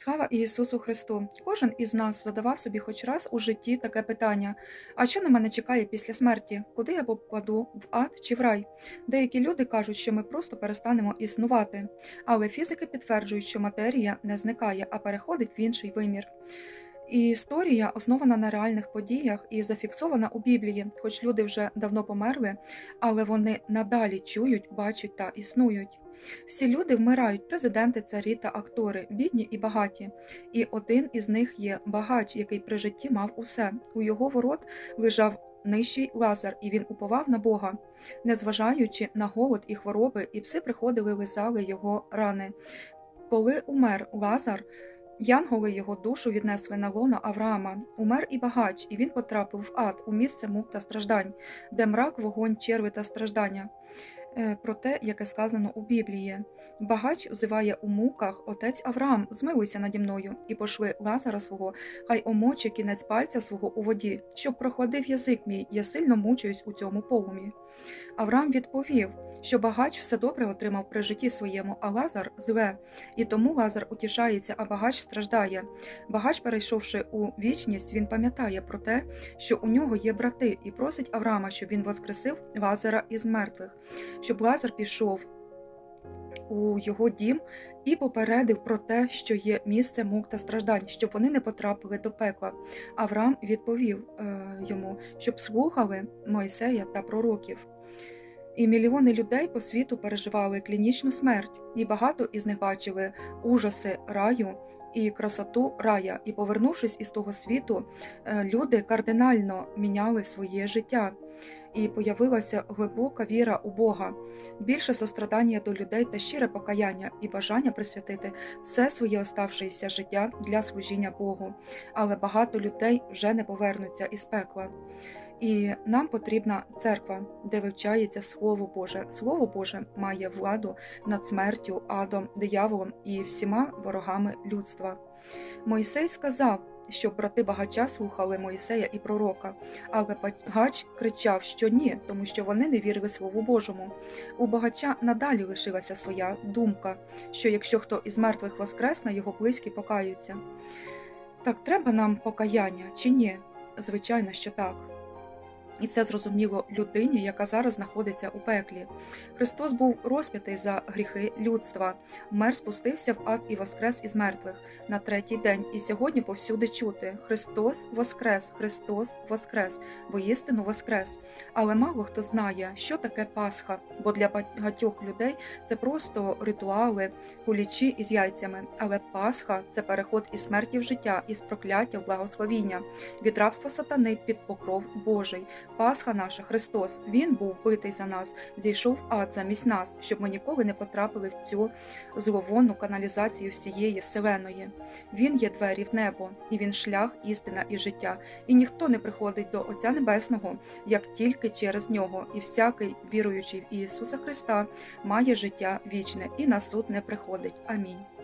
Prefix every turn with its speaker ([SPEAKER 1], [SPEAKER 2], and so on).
[SPEAKER 1] Слава Ісусу Христу! Кожен із нас задавав собі хоч раз у житті таке питання: а що на мене чекає після смерті? Куди я попаду в ад чи в рай? Деякі люди кажуть, що ми просто перестанемо існувати, але фізики підтверджують, що матерія не зникає, а переходить в інший вимір. І історія основана на реальних подіях і зафіксована у Біблії, хоч люди вже давно померли, але вони надалі чують, бачать та існують. Всі люди вмирають президенти, царі та актори, бідні і багаті. І один із них є багач, який при житті мав усе. У його ворот лежав нижчий лазар, і він уповав на Бога. Незважаючи на голод і хвороби, і пси приходили, лизали його рани. Коли умер Лазар, Янголи його душу віднесли на лоно Авраама. Умер і багач, і він потрапив в ад у місце мук та страждань, де мрак, вогонь, черви та страждання. Е, Про те, яке сказано у Біблії. Багач взиває у муках отець Авраам, змилуйся наді мною, і пошли Лазара свого, хай омоче кінець пальця свого у воді, щоб проходив язик мій, я сильно мучуюсь у цьому полумі. Авраам відповів, що багач все добре отримав при житті своєму, а Лазар зле, і тому Лазар утішається, а багач страждає. Багач, перейшовши у вічність, він пам'ятає про те, що у нього є брати, і просить Авраама, щоб він воскресив Лазара із мертвих, щоб Лазар пішов у його дім і попередив про те, що є місце мук та страждань, щоб вони не потрапили до пекла. Авраам відповів е, йому, щоб слухали Мойсея та пророків. І мільйони людей по світу переживали клінічну смерть, і багато із них бачили ужаси раю і красоту рая. І, повернувшись із того світу, е, люди кардинально міняли своє життя. І появилася глибока віра у Бога, більше сострадання до людей та щире покаяння і бажання присвятити все своє оставшееся життя для служіння Богу. Але багато людей вже не повернуться із пекла. І нам потрібна церква, де вивчається Слово Боже. Слово Боже має владу над смертю, адом, дияволом і всіма ворогами людства. Мойсей сказав, що брати багача слухали Мойсея і пророка, але багач кричав, що ні, тому що вони не вірили Слову Божому. У багача надалі лишилася своя думка, що якщо хто із мертвих воскресне, його близькі покаються. Так треба нам покаяння чи ні? Звичайно, що так. І це зрозуміло людині, яка зараз знаходиться у пеклі. Христос був розп'ятий за гріхи людства, мер спустився в ад і воскрес із мертвих на третій день. І сьогодні повсюди чути: Христос воскрес, Христос воскрес, воістину воскрес. Але мало хто знає, що таке Пасха, бо для багатьох людей це просто ритуали, кулічі із яйцями. Але Пасха це переход із смерті в життя, із прокляття в благословіння, від рабства сатани під покров Божий. Пасха наша, Христос, Він був битий за нас, зійшов в ад замість нас, щоб ми ніколи не потрапили в цю зловонну каналізацію всієї вселеної. Він є двері в небо, і він шлях, істина і життя. І ніхто не приходить до Отця Небесного, як тільки через нього, і всякий, віруючий в Ісуса Христа, має життя вічне і на суд не приходить. Амінь.